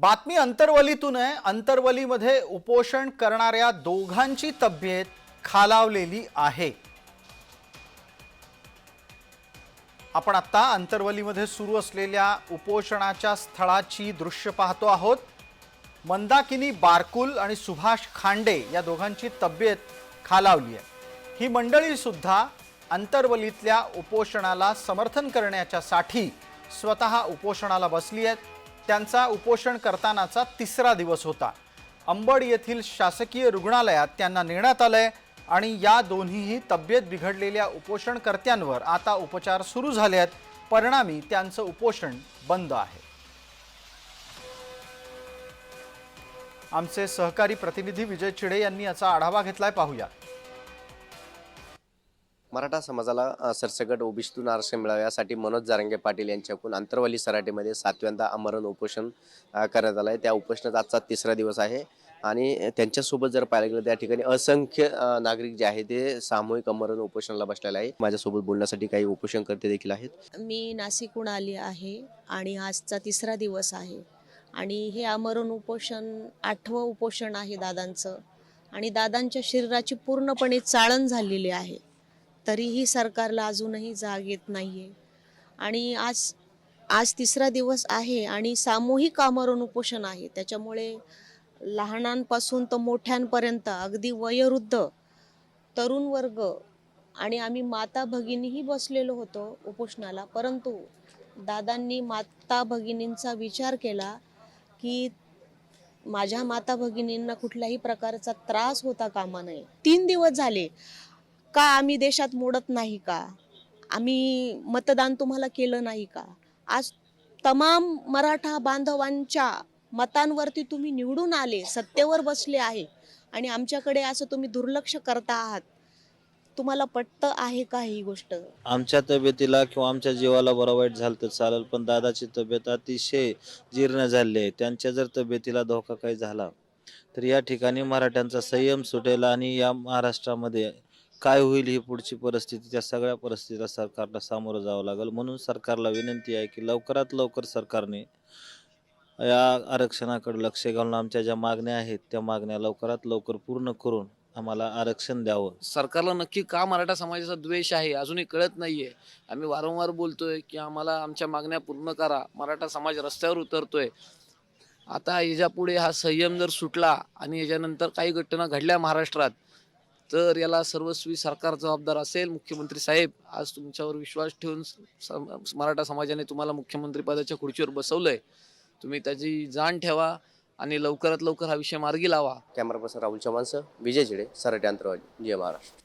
बातमी अंतरवलीतून आहे. अंतरवलीमध्ये उपोषण करणाऱ्या दोघांची तब्येत खालावलेली आहे. आपण आत्ता अंतरवलीमध्ये सुरू असलेल्या उपोषणाच्या स्थळाची दृश्य पाहतो आहोत. मंदाकिनी बारकुल आणि सुभाष खांडे या दोघांची तब्येत खालावली आहे. ही मंडळी सुद्धा अंतरवलीतल्या उपोषणाला समर्थन करण्याच्यासाठी स्वतः उपोषणाला बसली आहेत. त्यांचा उपोषण करतानाचा तिसरा दिवस होता. अंबड येथील शासकीय रुग्णालयात त्यांना नेण्यात आलंय आणि या दोन्हीही तब्येत बिघडलेल्या उपोषणकर्त्यांवर आता उपचार सुरू झाले आहेत. परिणामी त्यांचं उपोषण बंद आहे. आमचे सहकारी प्रतिनिधी विजय चिडे यांनी याचा आढावा घेतलाय. पाहूया. मराठा समाजाला सरसकट ओबीसीतून आरक्षण मिळावे यासाठी मनोज जारंगे पाटील यांच्याकडून अंतरवाली सराटीमध्ये सातव्यांदा आमरण उपोषण करण्यात आलं आहे त्या उपोषणाचा आजचा तिसरा दिवस आहे आणि त्यांच्यासोबत जर पाहायला गेलं त्या ठिकाणी असंख्य नागरिक जे आहे ते सामूहिक आमरण उपोषणाला बसलेले आहे माझ्यासोबत बोलण्यासाठी काही उपोषणकर्ते देखील आहेत. मी नाशिकहून आली आहे आणि आजचा तिसरा दिवस आहे आणि हे आमरण उपोषण आठवं उपोषण आहे दादांचं आणि दादांच्या शरीराची पूर्णपणे चाळण झालेली आहे. तरीही सरकारला अजूनही जाग येत नाही आहे आणि आज आज तिसरा दिवस आहे आणि सामूहिक आमरण उपोषण आहे. त्याच्यामुळे लहानांपासून तर मोठ्यांपर्यंत अगदी वयोवृद्ध तरुण वर्ग आणि आम्ही माता भगिनीही बसलेलो होतो उपोषणाला. परंतु दादांनी माता भगिनींचा विचार केला की माझ्या माता भगिनींना कुठल्याही प्रकारचा त्रास होता कामा नये. तीन दिवस झाले. का आम्ही देशात मोडत नाही का? आम्ही मतदान तुम्हाला केलं नाही का? आज तमाम मराठा बांधवांच्या मतांवरती तुम्ही निवडून आले सत्तेवर बसले आहे आणि आमच्याकडे असं तुम्ही दुर्लक्ष करता आहात. तुम्हाला पटतं आहे का ही गोष्ट? आमच्या तब्येतीला किंवा आमच्या जीवाला बरं वाईट झालं तर चालेल पण दादाची तब्येत अतिशय जीर्ण झाली आहे. त्यांच्या जर तब्येतीला धोका काही झाला तर या ठिकाणी मराठ्यांचा संयम सुटेल आणि या महाराष्ट्रामध्ये काय होईल ही पुढची परिस्थिती? त्या सगळ्या परिस्थितीला सरकारला सामोरं जावं लागेल. म्हणून सरकारला विनंती आहे की लवकरात लवकर सरकारने या आरक्षणाकडे लक्ष घालून आमच्या ज्या मागण्या आहेत त्या मागण्या लवकरात लवकर पूर्ण करून आम्हाला आरक्षण द्यावं. सरकारला नक्की का मराठा समाजाचा द्वेष आहे अजूनही कळत नाहीये. आम्ही वारंवार बोलतोय की आम्हाला आमच्या मागण्या पूर्ण करा. मराठा समाज रस्त्यावर उतरतोय. आता याच्यापुढे हा संयम जर सुटला आणि याच्यानंतर काही घटना घडल्या महाराष्ट्रात तर याला सर्वस्वी सरकार जबाबदार असेल मुख्यमंत्री साहेब आज तुमच्यावर विश्वास ठेवून स- मराठा समाजाने तुम्हाला मुख्यमंत्री पदाच्या खुर्चीवर बसवलंय तुम्ही त्याची जाण ठेवा आणि लवकरात लवकर हा विषय मार्गी लावा. कॅमेरा पर्सन राहुल चव्हाणसह विजय झिडे सराटी अंतरवाली जय महाराष्ट्र.